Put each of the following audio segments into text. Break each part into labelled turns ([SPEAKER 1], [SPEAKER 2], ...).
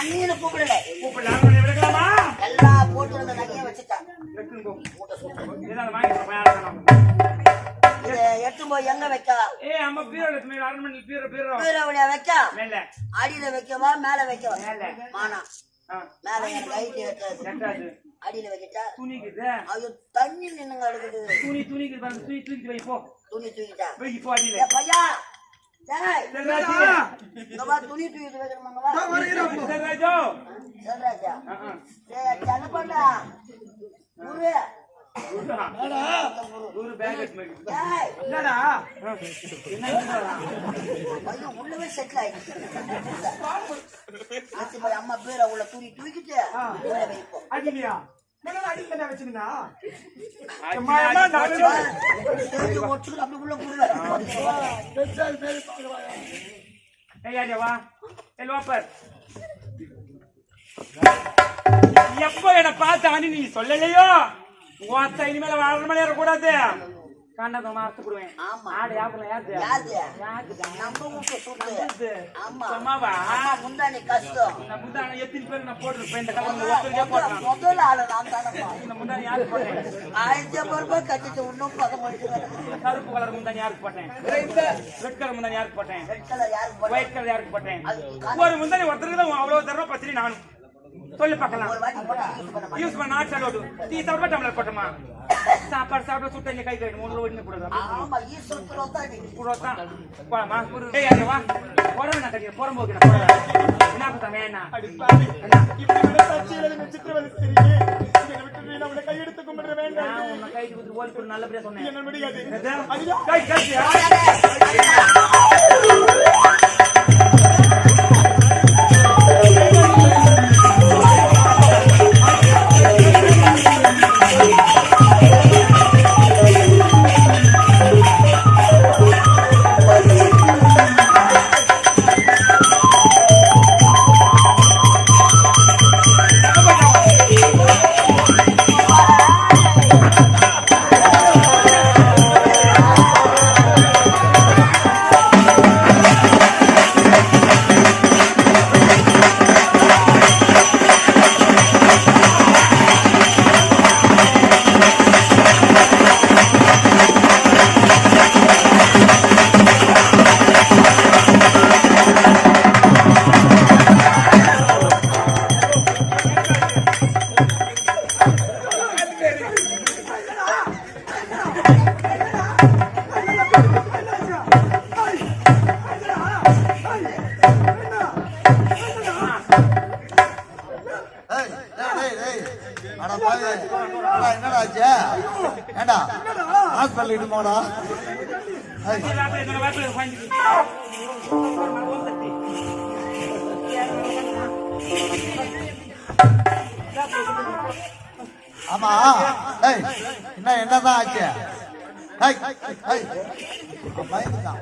[SPEAKER 1] அண்ணின்னு கூப்பிடல.
[SPEAKER 2] கூப்பிடல அரண்மனை விளக்கலாமா
[SPEAKER 1] எல்லா போட்டு நகையை வச்சுட்டான்.
[SPEAKER 2] வாங்கி போய்
[SPEAKER 1] போய் எங்க வைக்க?
[SPEAKER 2] ஏ அம்மா பீரோ எடுத்து மேல அரண்மனை பீரோ பீரோ.
[SPEAKER 1] பீரவனியா வைக்க?
[SPEAKER 2] மேல.
[SPEAKER 1] அடியில வைக்கவா மேல வைக்கவா?
[SPEAKER 2] மேல.
[SPEAKER 1] மானா. மேல லைட்
[SPEAKER 2] ரெண்டாவது
[SPEAKER 1] அடியில வைக்கிட்டா?
[SPEAKER 2] துணிக்குது.
[SPEAKER 1] ஐயோ தண்ணி நின்னுங்க அடுக்குது.
[SPEAKER 2] துணி துணிக்குது துணி தூக்கிட்டு வை போ.
[SPEAKER 1] துணி தூக்கிட்டா?
[SPEAKER 2] வை இப்போ அடியில.
[SPEAKER 1] பையா ஐயோ உள்ளவே செட்டில் ஆயிடுச்சு. அம்மா பேரை உள்ள துணி தூக்கிட்டு உள்ள வைப்போம்.
[SPEAKER 2] எப்போ என்ன பார்த்தான்னு நீ சொல்லலையோ? ஓத்த இனிமேல அரண்மனை கூடாது கண்டதை
[SPEAKER 1] ஆமா.
[SPEAKER 2] ஆடு யாருல யாரு
[SPEAKER 1] யாரு ஆமா. முந்தானி கஷ்டம்.
[SPEAKER 2] இந்த முந்தானை எத்தனை பேர் நான் போட்டுருப்பேன் இந்த ஒருத்தருக்கே
[SPEAKER 1] ஆளு நான் தானப்பா
[SPEAKER 2] இந்த முந்தானை யாருக்கு போட்டேன்?
[SPEAKER 1] ஆயிரத்தி ரூபாய் கட்டிட்டு இன்னும்
[SPEAKER 2] கருப்பு கலர் முந்தானி யாருக்கு போட்டேன்? ரெட் கலர் முந்தானி யாருக்கு போட்டேன்? ஒயிட் கலர் யாருக்கு போட்டேன்? ஒரு முந்தானி ஒருத்தருக்கு தான் அவ்வளவு தடவை பத்திரி நானும். சொல்லு பார்க்கலாம்.
[SPEAKER 1] யூஸ் பண்ண மாட்டேன்
[SPEAKER 2] யூஸ் பண்ண நாட் சாலோடு டீ சாப்பிட டம்ளர் போட்டோமா? சாப்பாடு சாப்பிட சுட்ட கை கழுவி மூணு ஒண்ணு கூடாது போலாமா ஏய் அங்க வா. புடவை நான் புறம்போக்கு நான் புடவை என்ன பார்த்தா
[SPEAKER 3] கையெடுத்து கும்பிட வேண்டாம்
[SPEAKER 2] ஓடி நல்லபடியா சொன்னேன்.
[SPEAKER 3] என்ன முடியாது.
[SPEAKER 2] எது? கை கழிச்சியா?
[SPEAKER 4] ஹாஸ்பிட்டல் ஆமா ஏய் என்ன என்னதான் ஆச்சு ஏய், ஏய். பயந்துட்டான்.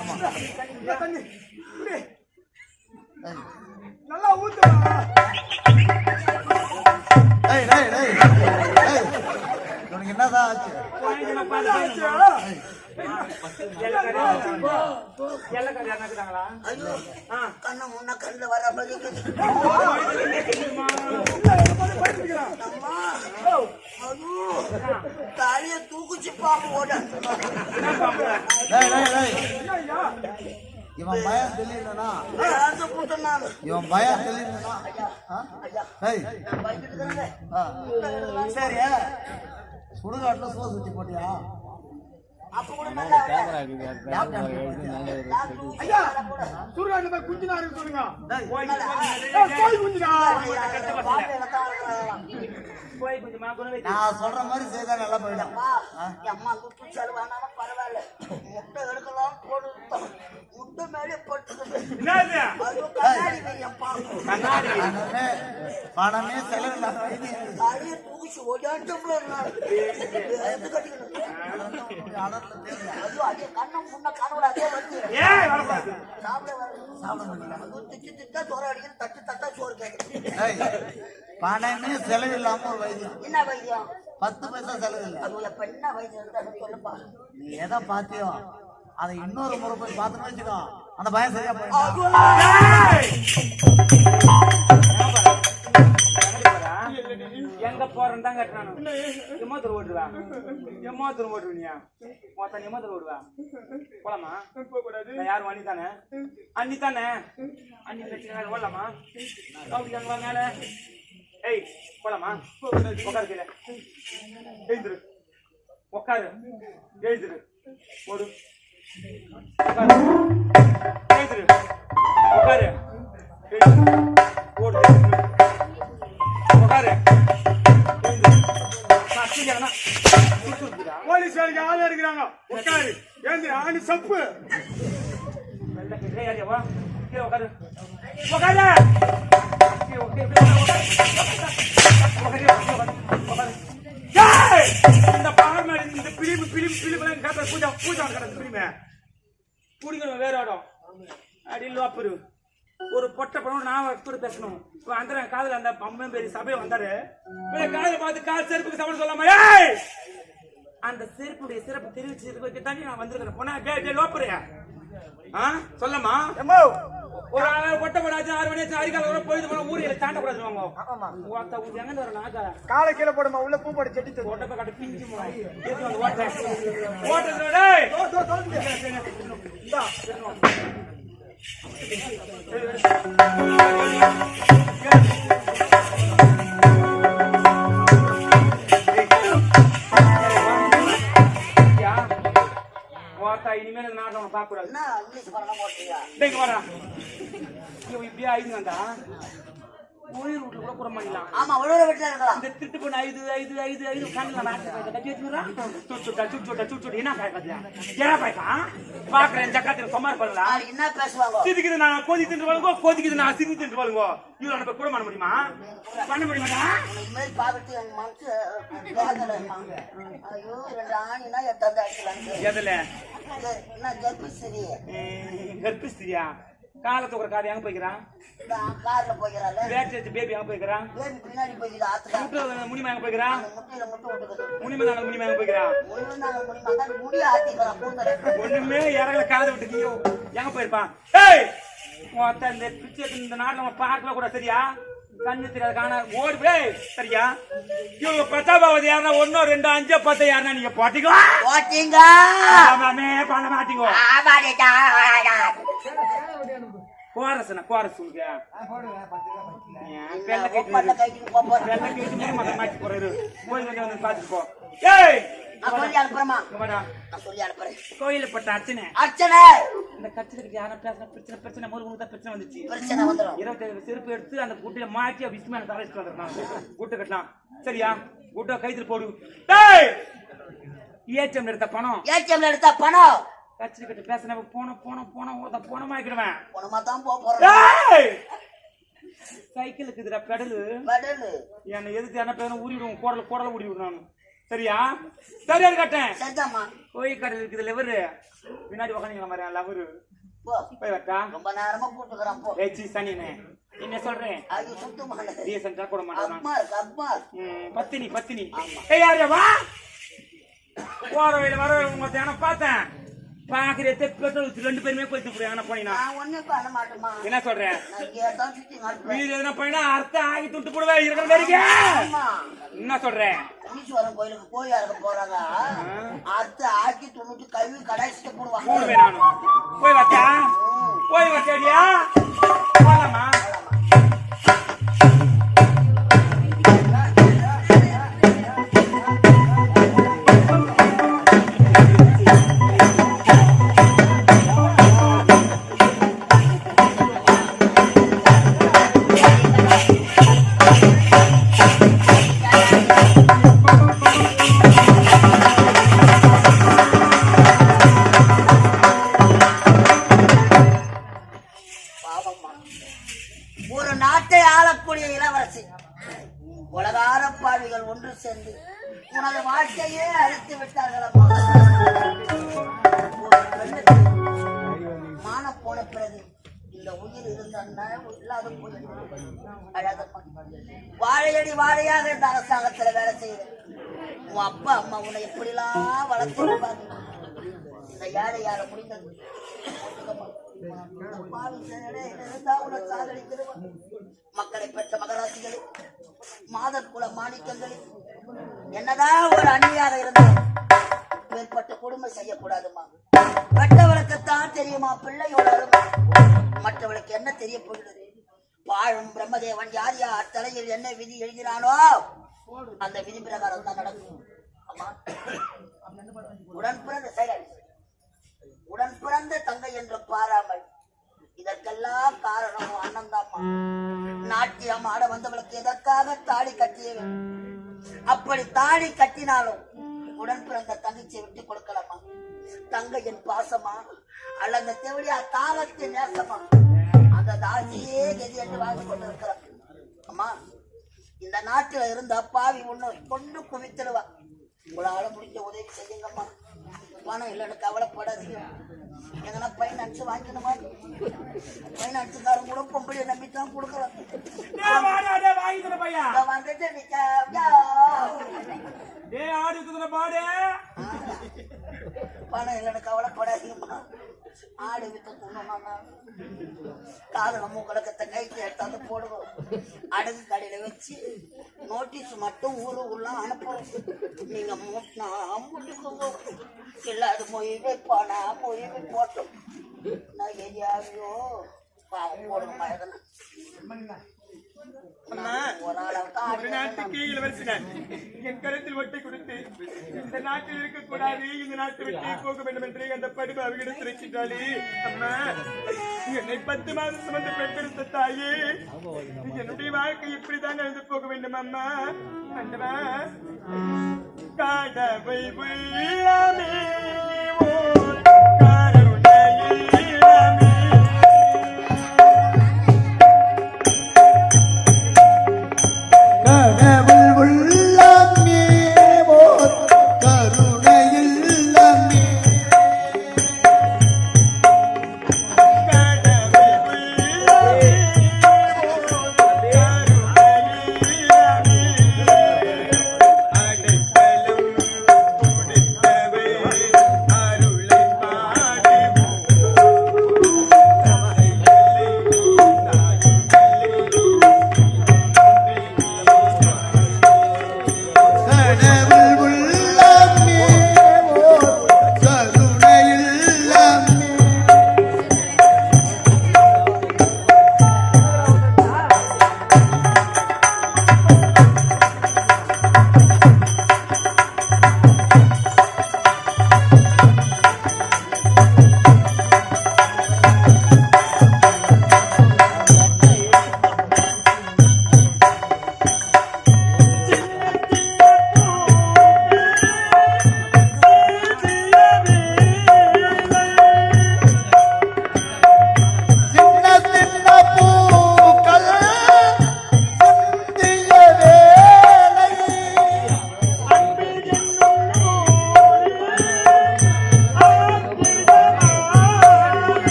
[SPEAKER 4] ஆமா
[SPEAKER 3] நல்லா ஊத்து
[SPEAKER 4] ஏய், ஏய், ஏய். ஏய். என்னதான் ஆச்சு.
[SPEAKER 1] கண்ணை முன்ன கண்ணுல வர ஐயோ தலைய தூக்குச்சு பாம்பு ஓட.
[SPEAKER 4] இவன் பயம் தெரியலனா இவன் பயம் தெரியலனா. சரி சுடுகாட்டுல சோறு சுத்தி போட்டியா?
[SPEAKER 1] அப்ப கூட நல்லா
[SPEAKER 3] ஐயா! சுடுகாட்டுல போய் குஞ்சு நாரு சொல்லுங்க
[SPEAKER 2] போய் வை.
[SPEAKER 4] நான் சொல்ற மாதிரி செய்தா நல்லா போயிடும்.
[SPEAKER 1] அம்மா துட்டு செலவானாலும் பரவாயில்ல. முட்டை எடுக்கலாம் போடு முட்டை மேலே.
[SPEAKER 4] பணமே தேர்ந்தா.
[SPEAKER 1] ஐயோ அதே கண்ணம் முன்ன கனவுல அதே வந்து.
[SPEAKER 2] ஏய், வரக்கூடாது.
[SPEAKER 1] சாப்பிட வர சாப்பிட திட்டு திட்டா சோறு அடிக்கிறது தட்டு தட்டா சோறு கேட்குது
[SPEAKER 4] ஏய், பணமே செலவில்லாம ஒரு வைத்தியம்
[SPEAKER 1] என்ன வைத்தியம்
[SPEAKER 4] பத்து பைசா செலவு இல்லை
[SPEAKER 1] அது என்ன வைத்தியம் சொல்லுப்பா.
[SPEAKER 4] நீ எதை பாத்தியோ அதை இன்னொரு முறை போய் பார்த்தோம்னு வச்சுக்கோ. அந்த பயம் சரியா
[SPEAKER 1] எங்க
[SPEAKER 2] போறேன் தான் கட்டினானு எம்மோத்தர் ஓட்டுவேன் எம்மோத்தர் ஓட்டுவியா மொத்தம் எம்மோத்தர் ஓடுவேன் போலாமா? நான் யாரும் அண்ணி தானே? அண்ணி தானே? அண்ணி பிரச்சனை ஓடலாமா கவுடிக்காங்களா மேல. ஏய் போலாமா? உட்காரு எழுந்துரு. உட்காரு. எழுந்துரு. உட்காரு. எழுந்துரு உட்காரு. ஓடு உட்காரு.
[SPEAKER 3] போலீஸ் வேலைக்கு ஆள் எடுக்கிறாங்க உட்காரு ஆணி சப்பு
[SPEAKER 2] பூஜா பூஜா கிடக்கு பிலிமே குடிக்கணும் வேற இடம். அடி லோப்பரு. ஒரு பொட்டை படம் நான் கூட பேசணும்? அந்த காதுல அந்த அம்மன் பெரிய சபையை வந்தாரு. காதல பார்த்து கால் செருப்புக்கு சமன் சொல்லாம ஏய்! அந்த செருப்புடைய சிறப்பு தெரிவிச்சதுக்கு தாண்டி நான் வந்திருக்கிறேன். போனா டே டே லோப்பரு. ஆ சொல்லமா
[SPEAKER 1] எம்மோ.
[SPEAKER 2] ஒரு ஆள் கொட்டை போடாச்சு ஆறு மணி ஆச்சு அரிக்கால வர போயிட்டு போன ஊருக்கு தாண்ட கூடாது வாங்க ஓட்ட ஊர் எங்க வர நாக்கா?
[SPEAKER 3] காலை கீழே போடுமா உள்ள பூ போட்டு செட்டி தரும்
[SPEAKER 2] ஓட்ட போய் கட்டு பிஞ்சு ஓட்ட. ஓட்ட டேய்! யா உன்னை பார்க்க கூடாது
[SPEAKER 1] என்ன இங்கிலீஷ் படம் போட்டீங்க
[SPEAKER 2] டேய் வாடா. இவன் இப்படியே ஆயிடுங்கடா உயிர் வீட்டுல கூட புறம் பண்ணிடலாம்
[SPEAKER 1] ஆமா உழவு வீட்டுல இருக்கலாம்.
[SPEAKER 2] இந்த திருட்டு பொண்ணு ஐது ஐது ஐது ஐது கண்ணில் கட்டி சுச்சுட்டா சுச்சுட்டா சுச்சுட்டு என்ன பாய்க்காதியா ஏன் பாய்க்கா பாக்குறேன் ஜக்காத்துல சுமார்
[SPEAKER 1] என்ன பேசுவாங்க?
[SPEAKER 2] சிரிக்குது நான் கோதி தின்று வழுங்கோ கோதிக்குது நான் சிரித்து தின்று வழுங்கோ இவ்வளவு அனுப்ப கூட பண்ண முடியுமா? பண்ண முடியுமாடா
[SPEAKER 1] உனக்கு மேல் பார்த்துட்டு என் மனசு. ஐயோ ரெண்டு ஆணினா
[SPEAKER 2] எதுல?
[SPEAKER 1] என்ன கர்ப்பஸ்திரி
[SPEAKER 2] கர்ப்பிஸ்திரியா காலை தூக்குற காது எங்க போய்க்கிறான்?
[SPEAKER 1] கார்ல
[SPEAKER 2] வச்சு பேபி எங்க போய்க்கிறான்?
[SPEAKER 1] பேபி பின்னாடி போய்க்குது ஆத்துக்கா
[SPEAKER 2] முட்டை முனிமா எங்க போய்க்கிறான்?
[SPEAKER 1] முட்டையில முட்டை விட்டுக்குது
[SPEAKER 2] முனிமா முனிமா எங்க போய்க்கிறான்?
[SPEAKER 1] தான் ஆத்திக்கிறான்
[SPEAKER 2] ஒண்ணுமே இறங்கல காது விட்டு எங்க போயிருப்பான்? ஏய்! மொத்த இந்த பிச்சை இந்த நாட்டுல நம்ம பார்க்கல கூட சரியா? கண்ணு தெரியாத காண. ஓடி போய் சரியா? இவங்க பத்தாபாவது யாருன்னா ஒன்னோ ரெண்டோ அஞ்சோ பத்து யாருன்னா நீங்க போட்டீங்க.
[SPEAKER 1] ஓட்டிங்க
[SPEAKER 2] ஆமாமே பண்ண மாட்டீங்க.
[SPEAKER 1] ஆமாடிட்டா
[SPEAKER 2] கோரசன கோரஸ் ஏன் வெள்ளை கைட்டு வெள்ளை கைட்டு மாட்டி போறாரு. வந்து வந்து பாத்துட்டு போ. ஏய்!
[SPEAKER 1] நான் சொல்லி அனுப்புறேமா
[SPEAKER 2] இங்க வாடா.
[SPEAKER 1] நான் சொல்லி அனுப்புறேன்.
[SPEAKER 2] கோயில பட்ட அர்ச்சனை.
[SPEAKER 1] அர்ச்சனை.
[SPEAKER 2] இந்த கட்சிக்கு யாரும் பேசுற பிரச்சனை பிரச்சனை முருகனுக்கு தான் பிரச்சனை வந்துச்சு.
[SPEAKER 1] பிரச்சனை வந்துடும்
[SPEAKER 2] இருபத்தேழு செருப்பு எடுத்து அந்த குட்டையில மாட்டி விஸ்மேல தரைச்சிட்டு வந்துருக்காங்க குட்டை கட்டலாம். சரியா? குட்டை கைத்துல போடு. டேய்! ஏடிஎம் எடுத்த பணம்.
[SPEAKER 1] ஏடிஎம்ல எடுத்தா பணம்.
[SPEAKER 2] கட்சி கிட்ட பேசின போன போன போன ஓத போனமா ஆக்கிடுவேன்
[SPEAKER 1] உனமா தான் போறேன்.
[SPEAKER 2] சைக்கிளுக்கு இதுல பெடலு
[SPEAKER 1] பெடலு
[SPEAKER 2] என்னை எதுக்கு என்ன பேரும் ஊறி விடுவோம் குடல குடல ஊறி விடுறானு. சரியா? சரியா கட்டேன். கோயில் கடல் இருக்குது லெவரு. பின்னாடி உக்காந்துங்களா மாதிரி லவரு. போய் வரட்டா?
[SPEAKER 1] ரொம்ப நேரமா போட்டுக்கிறான் போ.
[SPEAKER 2] ஏச்சி சனினே. என்ன சொல்றேன்
[SPEAKER 1] அது சுத்தமான
[SPEAKER 2] ரீசெண்டா கூட மாட்டான்
[SPEAKER 1] அம்மா அம்மா
[SPEAKER 2] பத்தினி பத்தினி. ஏய் யாரு வா? போற வழியில வர உங்க தியானம் பார்த்தேன். பாக்குற பெட்ரோல் ரெண்டு பேருமே போயிட்டு
[SPEAKER 1] பண்ண மாட்டேமா
[SPEAKER 2] என்ன சொல்றேன் வீடு எதுனா பண்ணினா அர்த்தம் ஆகி துட்டு போடுவேன் இருக்கிற வரைக்கும் என்ன சொல்றேன்
[SPEAKER 1] ஈஸ்வரன் கோயிலுக்கு போய் போறாங்க. அறுத்து ஆக்கி துணுட்டு கழுவி கடாய்ச்சிட்டு போடுவாங்க.
[SPEAKER 2] போய் வச்சா? போய் வச்சாடியா
[SPEAKER 1] வாழையடி வாழையாக இந்த அரசாங்கத்துல வேலை செய்யுது. உன் அப்பா அம்மா உன்னை எப்படிலாம் வளர்த்திருப்பாங்க இந்த ஏழை யார முடிந்தது. மக்களை பெற்ற மகராசிகளே மாதர் குல மாணிக்கங்களே என்னதான் ஒரு அந்நியாக இருந்தால் மேற்பட்ட கொடுமை செய்யக்கூடாதுமா? மற்றவளுக்குத்தான் தெரியுமா? பிள்ளையோட மற்றவளுக்கு என்ன தெரிய போகிறது? வாழும் பிரம்மதேவன் யார் யார் தலையில் என்ன விதி எழுதினானோ அந்த விதி பிரகாரம் தான் நடக்கும். அம்மா உடன் பிறந்த செயல் உடன் பிறந்த தங்கை என்று பாராமல். இதற்கெல்லாம் காரணம் அண்ணன் நாட்டியம் ஆட வந்தவளுக்கு எதற்காக தாலி கட்டிய அப்படி தாலி கட்டினாலும் உடன் பிறந்த தங்கச்சியை விட்டு கொடுக்கலாமா தங்கையின் பாசமா அல்லது தேவடியா தாவத்தின் நேசமா? அந்த தாசியே கதி என்று வாங்கி கொண்டிருக்கிறார். அம்மா இந்த நாட்டுல இருந்த பாவி ஒண்ணு கொண்டு குவித்திடுவா. உங்களால முடிஞ்ச உதவி செய்யுங்கம்மா. பணம் இல்லைன்னு கவலைப்படாதீங்க எங்கன்னா பைனான்ஸ் வாங்கிக்கணுமா? பைனான்ஸுக்காரன் கூட பொம்பளை நம்பித்தான் கொடுக்கலாம்
[SPEAKER 2] டேய் வாடா டேய் வாங்கி தர பையா
[SPEAKER 1] இங்க வந்துட்டு நிக்க
[SPEAKER 2] டேய் ஆடு குதிரை பாடு
[SPEAKER 1] பணம் இல்லைன்னு கவலைப்படாதீங்கம்மா. ஆடு வித்து துணுமா காதல மூக்கடக்கத்தை கைக்கு எடுத்தாந்து போடுவோம். அடகு கடையில வச்சு நோட்டீஸ் மட்டும் ஊரு உள்ள அனுப்புவோம். நீங்க மூட்டினா மூட்டுக்குங்க இல்ல அது மொய் வைப்பானா மொய் போட்டோம் நான் எரியாவையோ பாவம் போடுங்கம்மா எதனா ஒரு அளவுக்கு
[SPEAKER 3] நாட்டுக்கு இளவரசன் என் கருத்தில் ஒட்டி கொடுத்து இந்த நாட்டில் இருக்கக்கூடாது இந்த நாட்டை விட்டு போக வேண்டும் என்று அந்த படிப்பு அவகிடம் திரைச்சிட்டாலே அம்மா என்னை பத்து மாதம் சுமந்து பெற்றெடுத்த தாயே என்னுடைய வாழ்க்கை இப்படிதான் நடந்து போக வேண்டும் அம்மா. அண்டவா காடவை உள்ளமே ஓர்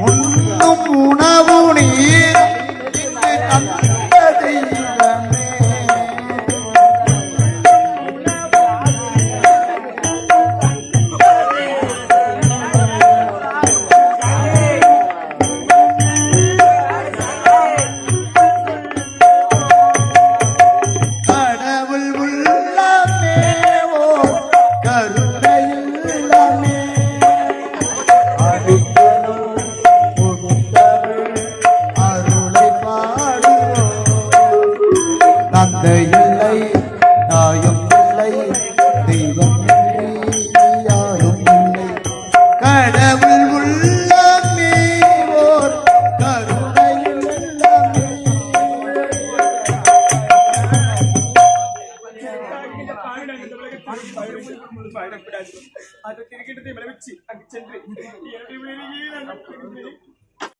[SPEAKER 3] உன்